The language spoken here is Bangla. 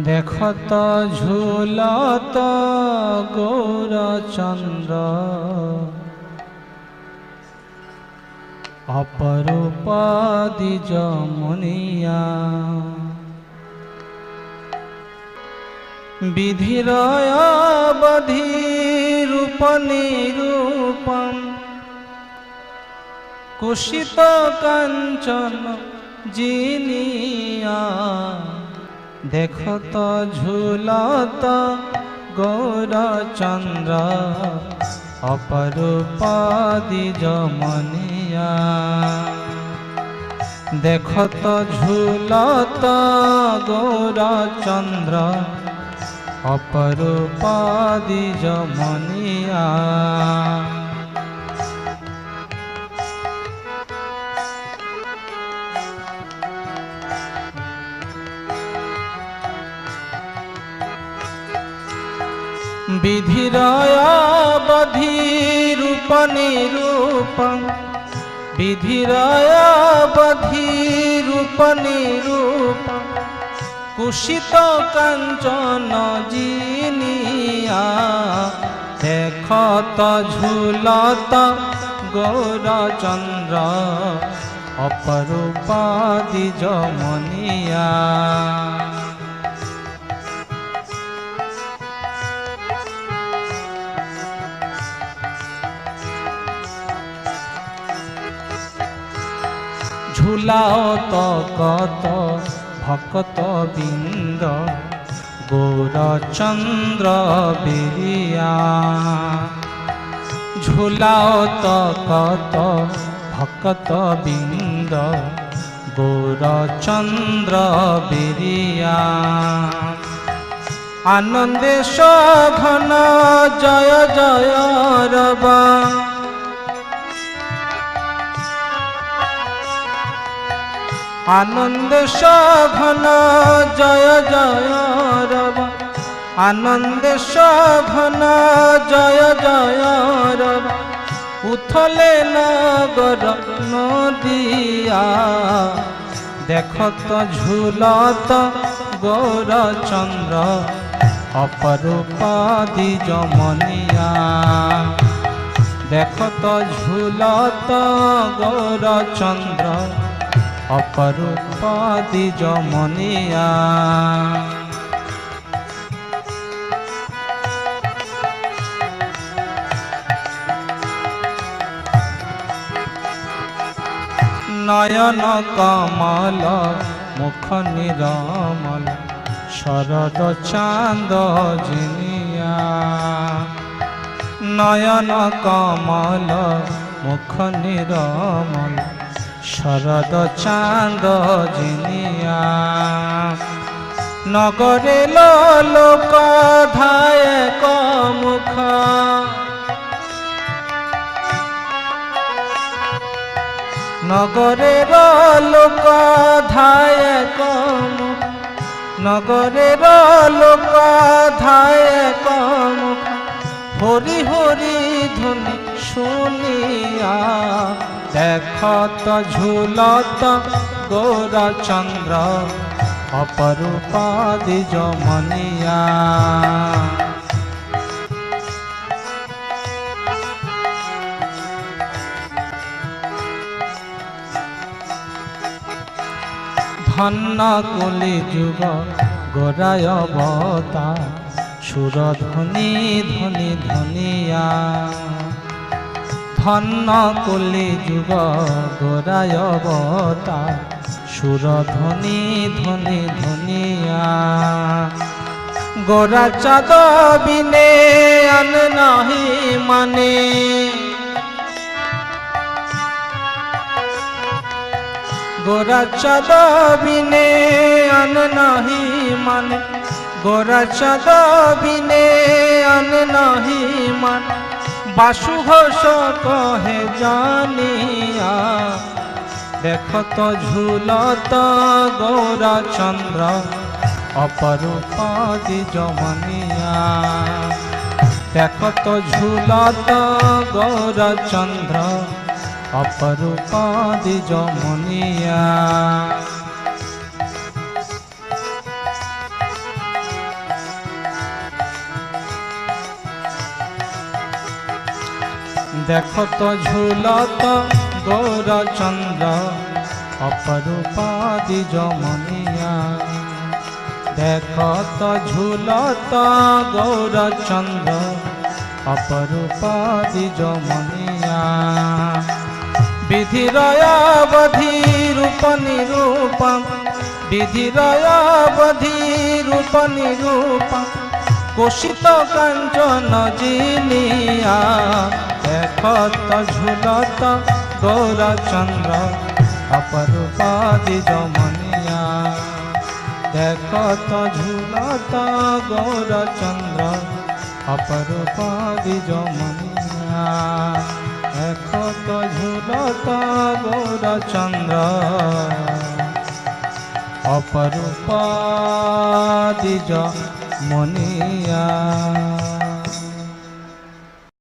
দেখত ঝুলত গৌরচন্দ্র। অপরূপাদি যমনিয়া। বিধিরয়াবধি রূপ নিরূপম। কুশিত কাঞ্চন জিনিয়া। দেখত ঝুলত গৌরচন্দ্র অপরূপাদি যমনিয়া। দেখত ঝুলত গৌরচন্দ্র অপরূপাদি যমনিয়া। বিধিরয়াবধি রূপ নিরূপম বিধিরয়াবধি রূপ নিরূপম কুশিত কাঞ্চন জিনিয়া দেখত ঝুলত গৌরচন্দ্র অপরূপাদি যমনিয়া। ঝুলাও তো কত ভকত বৃন্দ গৌরচন্দ্র বিরিয়া। ঝুলাও তো কত ভকত বৃন্দ গৌরচন্দ্র বিরিয়া। আনন্দে ঘন, জয় জয় রবা আনন্দ ঘন জয় জয়, রব। আনন্দ ঘন জয় জয়, রব। উথলে নগর নদিয়া। দেখত ঝুলত গৌরচন্দ্র অপরূপাদি যমনিয়া দেখত ঝুলত গৌরচন্দ্র অপরূপাদি যমনিয়া। নয়ন কমল মুখ নিরমল শরদ চাঁদ জিনিয়া। নয়ন কমল মুখ নিরমল শরদ চাঁদ জিনিয়া। নগরে লোক ধায় মুখ নগরের লোক ধায় মুখ নগরের লোক ধায় মুখ হরি হরি ধ্বনি শুনিয়া, দেখত ঝুলত গৌরচন্দ্র, অপরূপাদি যমনিয়া। ধন্য কলি যুগ গোরায় বতা সুর ধ্বনি ধ্বনি ধনিয়া ধন্য কলি যুগ গোরায় বতা সুর ধ্বনি ধ্বনি ধনিয়া গোরা চাঁদ বিনে আন নাহি মানে। গোরা চাঁদ বিনে আন নাহি মানে। গোরা চাঁদ বিনে আন নাহি বাসু ঘোষ কহে জানিয়া দেখত ঝুলত গৌরা চন্দ্র অপরূপাদি যমনিয়া দেখত ঝুলত গৌরা চন্দ্র অপরূপাদি যমনিয়া দেখো তো ঝুলত গৌরচন্দ্র অপরূপা দ্বিজমনিয়া দেখো তো ঝুলত গৌরচন্দ্র অপরূপা দ্বিজমনিয়া বিধিরয়াবধি রূপ নিরূপম বিধিরয়াবধি রূপ নিরূপম। কোশিত কাঞ্চন জিনিয়া দেখত ঝুলত গৌরচন্দ্র অপরূপা দ্বিজমনিয়া দেখত ঝুলত গৌরচন্দ্র অপরূপা দ্বিজমনিয়া দেখত ঝুলত গৌরচন্দ্র অপরূপা দ্বিজ মনিয়া